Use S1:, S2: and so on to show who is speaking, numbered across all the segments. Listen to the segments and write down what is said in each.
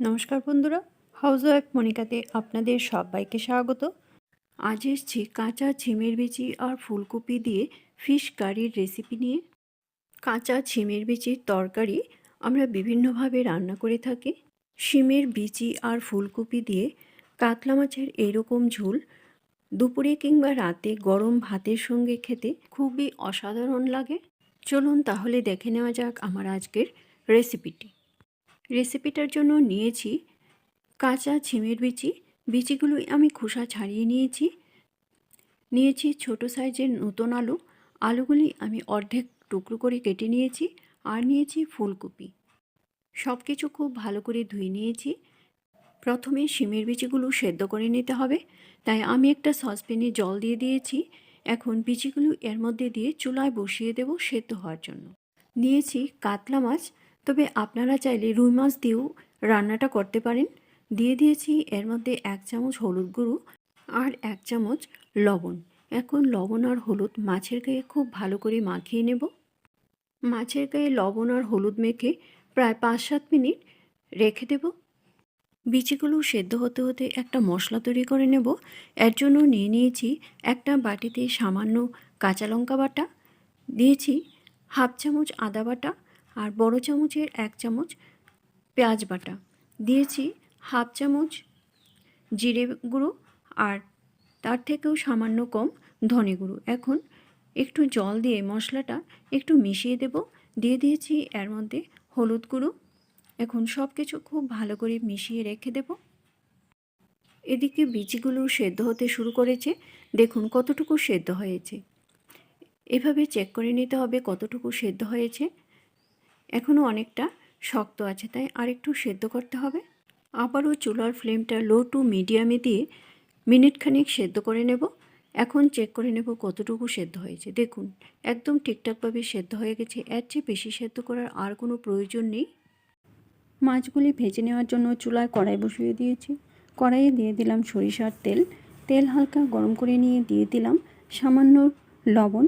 S1: নমস্কার বন্ধুরা house wife মনিকাতে আপনাদের সবাইকে স্বাগত। আজ এসছি কাঁচা ছিমের বিচি আর ফুলকপি দিয়ে ফিশ কারির রেসিপি নিয়ে। কাঁচা ছিমের বিচির তরকারি আমরা বিভিন্নভাবে রান্না করে থাকি। শিমের বিচি আর ফুলকপি দিয়ে কাতলা মাছের এরকম ঝোল দুপুরে কিংবা রাতে গরম ভাতের সঙ্গে খেতে খুবই অসাধারণ লাগে। চলুন তাহলে দেখে নেওয়া যাক আমার আজকের রেসিপিটি রেসিপিটার জন্য নিয়েছি কাঁচা ছিমের বিচি। বিচিগুলো আমি খোসা ছাড়িয়ে নিয়েছি। নিয়েছি ছোট সাইজের নতুন আলু। আলুগুলি আমি অর্ধেক টুকরো করে কেটে নিয়েছি আর নিয়েছি ফুলকপি। সব কিছু খুব ভালো করে ধুয়ে নিয়েছি। প্রথমে শিমের বিচিগুলো সেদ্ধ করে নিতে হবে। তাই আমি একটা সসপ্যানে জল দিয়ে দিয়েছি। এখন বিচিগুলো এর মধ্যে দিয়ে চুলায় বসিয়ে দেব সেদ্ধ হওয়ার জন্য। নিয়েছি কাতলা মাছ। তবে আপনারা চাইলে রুই মাছ দিয়েও রান্নাটা করতে পারেন। দিয়ে দিয়েছি এর মধ্যে এক চামচ হলুদ গুঁড়ো আর এক চামচ লবণ। এখন লবণ আর হলুদ মাছের গায়ে খুব ভালো করে মাখিয়ে নেব। মাছের গায়ে লবণ আর হলুদ মেখে প্রায় পাঁচ সাত মিনিট রেখে দেব। বিচিগুলো সেদ্ধ হতে হতে একটা মশলা তৈরি করে নেব। এর জন্য নিয়ে নিয়েছি একটা বাটিতে সামান্য কাঁচা লঙ্কা বাটা। দিয়েছি হাফ চামচ আদা বাটা আর বড় চামচের এক চামচ পেঁয়াজ বাটা। দিয়েছি হাফ চামচ জিরে গুঁড়ো আর তার থেকেও সামান্য কম ধনে গুঁড়ো। এখন একটু জল দিয়ে মশলাটা একটু মিশিয়ে দেব। দিয়ে দিয়েছি এর মধ্যে হলুদ গুঁড়ো। এখন সব কিছু খুব ভালো করে মিশিয়ে রেখে দেব। এদিকে বিচিগুলো সেদ্ধ হতে শুরু করেছে। দেখুন কতটুকু সেদ্ধ হয়েছে। এভাবে চেক করে নিতে হবে কতটুকু সেদ্ধ হয়েছে। এখনও অনেকটা শক্ত আছে, তাই আরেকটু সেদ্ধ করতে হবে। আবারও চুলার ফ্লেমটা লো টু মিডিয়ামে দিয়ে মিনিট খানিক সেদ্ধ করে নেব। এখন চেক করে নেব কতটুকু সেদ্ধ হয়েছে। দেখুন, একদম ঠিকঠাকভাবে সেদ্ধ হয়ে গেছে। এর চেয়ে বেশি সেদ্ধ করার আর কোনো প্রয়োজন নেই। মাছগুলি ভেজে নেওয়ার জন্য চুলায় কড়াই বসিয়ে দিয়েছি। কড়াইয়ে দিয়ে দিলাম সরিষার তেল। তেল হালকা গরম করে নিয়ে দিয়ে দিলাম সামান্য লবণ।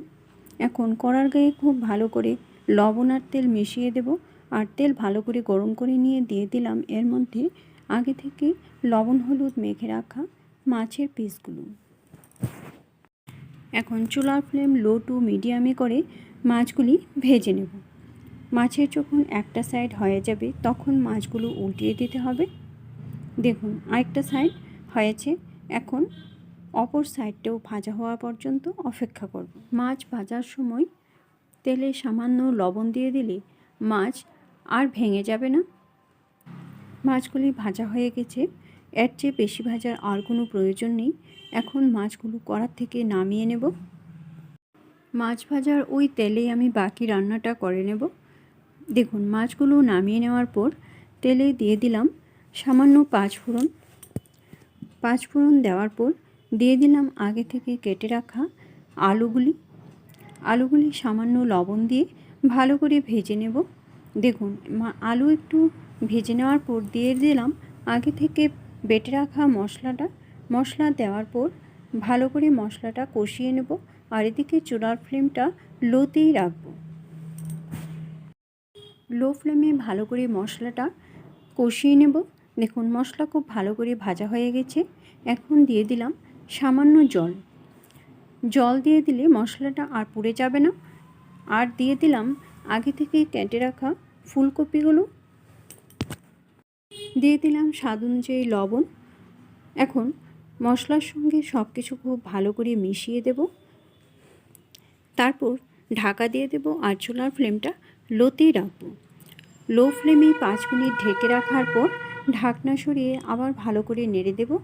S1: এখন কড়ার গায়ে খুব ভালো করে লবণ আর তেল মিশিয়ে দেব আর তেল ভালো করে গরম করে নিয়ে দিয়ে দিলাম। এর মধ্যে আগে থেকে লবণ, হলুদ মেখে রাখা মাছের পিসগুলো। এখন চুলার ফ্লেম লো টু মিডিয়ামে করে মাছগুলি ভেজে নেব। মাছের যখন একটা সাইড হয়ে যাবে, তখন মাছগুলো উল্টিয়ে দিতে হবে। দেখুন, আরেকটা সাইড হয়েছে। এখন অপর সাইডটাও ভাজা হওয়া পর্যন্ত অপেক্ষা করব। মাছ ভাজার সময় তেলে সামান্য লবণ দিয়ে দিলে মাছ আর ভেঙে যাবে না। মাছগুলি ভাজা হয়ে গেছে। এর চেয়ে বেশি ভাজার আর কোনো প্রয়োজন নেই। এখন মাছগুলো কড়ার থেকে নামিয়ে নেব। মাছ ভাজার ওই তেলেই আমি বাকি রান্নাটা করে নেব। দেখুন, মাছগুলো নামিয়ে নেওয়ার পর তেলে দিয়ে দিলাম সামান্য পাঁচ ফোড়ন। পাঁচ ফোড়ন দেওয়ার পর দিয়ে দিলাম আগে থেকে কেটে রাখা আলুগুলি। আলুগুলি সামান্য লবণ দিয়ে ভালো করে ভেজে নেব। দেখুন আলু একটু ভেজে নেওয়ার পর দিয়ে দিলাম। আগে থেকে বেটে রাখা মশলাটা, মশলা দেওয়ার পর ভালো করে মশলাটা কষিয়ে নেব আর এদিকে চুলার ফ্লেমটা লোতেই রাখব। লো ফ্লেমে ভালো করে মশলাটা কষিয়ে নেব। দেখুন, মশলা খুব ভালো করে ভাজা হয়ে গেছে। এখন দিয়ে দিলাম সামান্য জল। জল দিয়ে দিলে মশলাটা আর পুড়ে যাবে না। আর দিয়ে দিলাম আগে থেকে কেটে রাখা ফুলকপিগুলো। দিয়ে দিলাম স্বাদ অনুযায়ী লবণ। এখন মশলার সঙ্গে সব কিছু খুব ভালো করে মিশিয়ে দেব। তারপর ঢাকা দিয়ে দেব আর চুলার ফ্লেমটা লোতেই রাখব। লো ফ্লেমে পাঁচ মিনিট ঢেকে রাখার পর ঢাকনা সরিয়ে আবার ভালো করে নেড়ে দেব।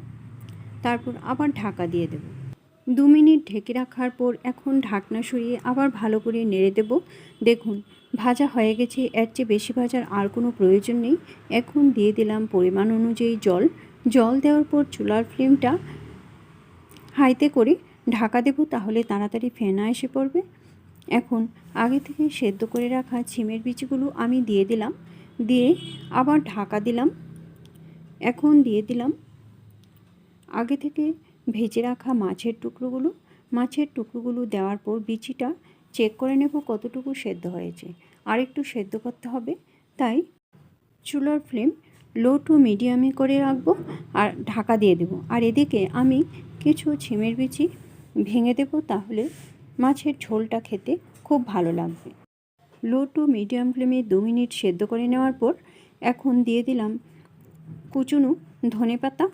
S1: তারপর আবার ঢাকা দিয়ে দেব। দু মিনিট ঢেকে রাখার পর এখন ঢাকনা সরিয়ে আবার ভালো করে নেড়ে দেব। দেখুন, ভাজা হয়ে গেছে, এর চেয়ে বেশি ভাজার আর কোনো প্রয়োজন নেই। এখন দিয়ে দিলাম পরিমাণ অনুযায়ী জল। জল দেওয়ার পর চুলার ফ্লেমটা হাইতে করে ঢাকা দেব, তাহলে তাড়াতাড়ি ফেনা এসে পড়বে। এখন আগে থেকে সেদ্ধ করে রাখা ছিমের বীজগুলো আমি দিয়ে দিলাম। দিয়ে আবার ঢাকা দিলাম। এখন দিয়ে দিলাম। আগে থেকে ভেজে রাখা মাছের টুকরোগুলো মাছের টুকরোগুলো দেওয়ার পর বিচিটা চেক করে নেব কতটুকু সেদ্ধ হয়েছে। আর একটু সেদ্ধ করতে হবে, তাই চুলার ফ্লেম লো টু মিডিয়ামে করে রাখব আর ঢাকা দিয়ে দেবো। আর এদিকে আমি কিছু ছিমের বিচি ভেঙে দেবো তাহলে মাছের ঝোলটা খেতে খুব ভালো লাগবে। লো টু মিডিয়াম ফ্লেমে দু মিনিট সেদ্ধ করে নেওয়ার পর এখন দিয়ে দিলাম কুচুনো ধনেপাতা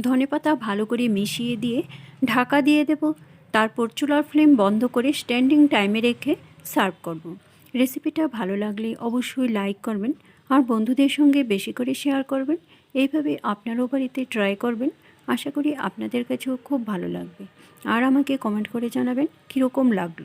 S1: ধনেপাতা ভালো করে মিশিয়ে দিয়ে ঢাকা দিয়ে দেব। তারপর চুলার ফ্লেম বন্ধ করে স্ট্যান্ডিং টাইমে রেখে সার্ভ করব। রেসিপিটা ভালো লাগলে অবশ্যই লাইক করবেন আর বন্ধুদের সঙ্গে বেশি করে শেয়ার করবেন। এইভাবে আপনারও বাড়িতে ট্রাই করবেন। আশা করি আপনাদের কাছেও খুব ভালো লাগবে। আর আমাকে কমেন্ট করে জানাবেন কীরকম লাগল।